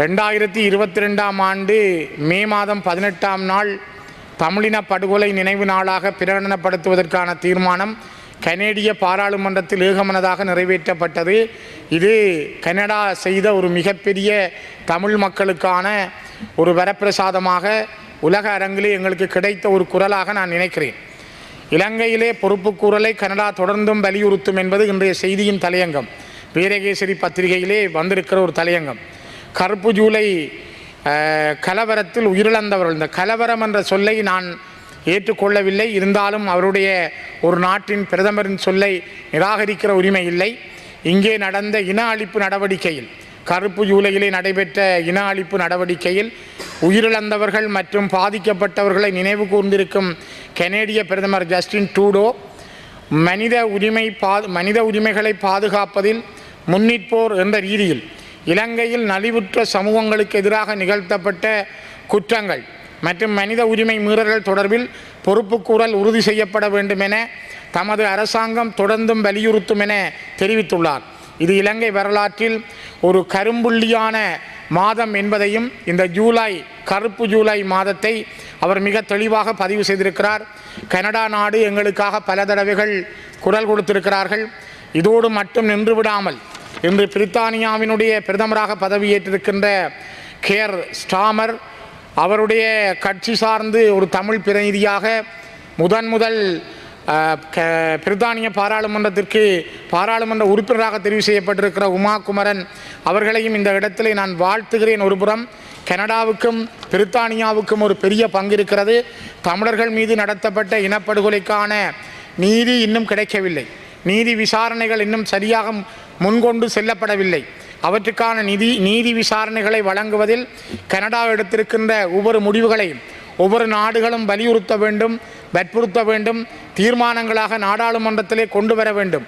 ரெண்டாயிரத்தி இருபத்தி ரெண்டாம் ஆண்டு மே மாதம் பதினெட்டாம் நாள் தமிழின படுகொலை நினைவு நாளாக பிரகடனப்படுத்துவதற்கான தீர்மானம் கனேடிய பாராளுமன்றத்தில் ஏகமனதாக நிறைவேற்றப்பட்டது. இது கனடா செய்த ஒரு மிகப்பெரிய தமிழ் மக்களுக்கான ஒரு வரப்பிரசாதமாக உலக அரங்கிலே எங்களுக்கு கிடைத்த ஒரு குரலாக நான் நினைக்கிறேன். இலங்கையிலே பொறுப்புக்கூறலை கனடா தொடர்ந்தும் வலியுறுத்தும் என்பது இன்றைய செய்தியின் தலையங்கம். வீரகேசரி பத்திரிகையிலே வந்திருக்கிற ஒரு தலையங்கம். கருப்பு ஜூலை கலவரத்தில் உயிரிழந்தவர்கள். இந்த கலவரம் என்ற சொல்லை நான் ஏற்றுக்கொள்ளவில்லை. இருந்தாலும் அவருடைய ஒரு நாட்டின் பிரதமரின் சொல்லை நிராகரிக்கிற உரிமை இல்லை. இங்கே நடந்த இன அழிப்பு நடவடிக்கையில் கருப்பு ஜூலையிலே நடைபெற்ற இன அழிப்பு நடவடிக்கையில் உயிரிழந்தவர்கள் மற்றும் பாதிக்கப்பட்டவர்களை நினைவு கூர்ந்திருக்கும் கனேடிய பிரதமர் ஜஸ்டின் டூடோ மனித உரிமை பா மனித உரிமைகளை பாதுகாப்பதில் முன்னிற்போர் என்ற ரீதியில் இலங்கையில் நலிவுற்ற சமூகங்களுக்கு எதிராக நிகழ்த்தப்பட்ட குற்றங்கள் மற்றும் மனித உரிமை மீறல்கள் தொடர்பில் பொறுப்புக்கூறல் உறுதி செய்யப்பட வேண்டும் என தமது அரசாங்கம் தொடர்ந்தும் வலியுறுத்தும் என தெரிவித்துள்ளார். இது இலங்கை வரலாற்றில் ஒரு கரும்புள்ளியான மாதம் என்பதையும் இந்த ஜூலை கருப்பு ஜூலை மாதத்தை அவர் மிக தெளிவாக பதிவு செய்திருக்கிறார். கனடா நாடு எங்களுக்காக பல தடவைகள் குரல் கொடுத்திருக்கிறார்கள். இதோடு மட்டும் நின்று விடாமல் இன்று பிரித்தானியாவினுடைய பிரதமராக பதவியேற்றிருக்கின்ற கேர் ஸ்டாமர் அவருடைய கட்சி சார்ந்து ஒரு தமிழ் பிரதிநிதியாக முதன் முதல் க- பிரித்தானிய பாராளுமன்றத்திற்கு பாராளுமன்ற உறுப்பினராக தெரிவு செய்யப்பட்டிருக்கிற உமா குமரன் அவர்களையும் இந்த இடத்திலே நான் வாழ்த்துகிறேன். ஒருபுறம் கனடாவுக்கும் பிரித்தானியாவுக்கும் ஒரு பெரிய பங்கு இருக்கிறது தமிழர்கள் மீது நடத்தப்பட்ட இனப்படுகொலைக்கான நீதி இன்னும் கிடைக்கவில்லை. நீதி விசாரணைகள் இன்னும் சரியாக முன்கொண்டு செல்லப்படவில்லை. அவற்றுக்கான நிதி நீதி விசாரணைகளை வழங்குவதில் கனடா எடுத்திருக்கின்ற ஒவ்வொரு முடிவுகளையும் ஒவ்வொரு நாடுகளும் வலியுறுத்த வேண்டும் வற்புறுத்த வேண்டும் தீர்மானங்களாக நாடாளுமன்றத்திலே கொண்டு வர வேண்டும்.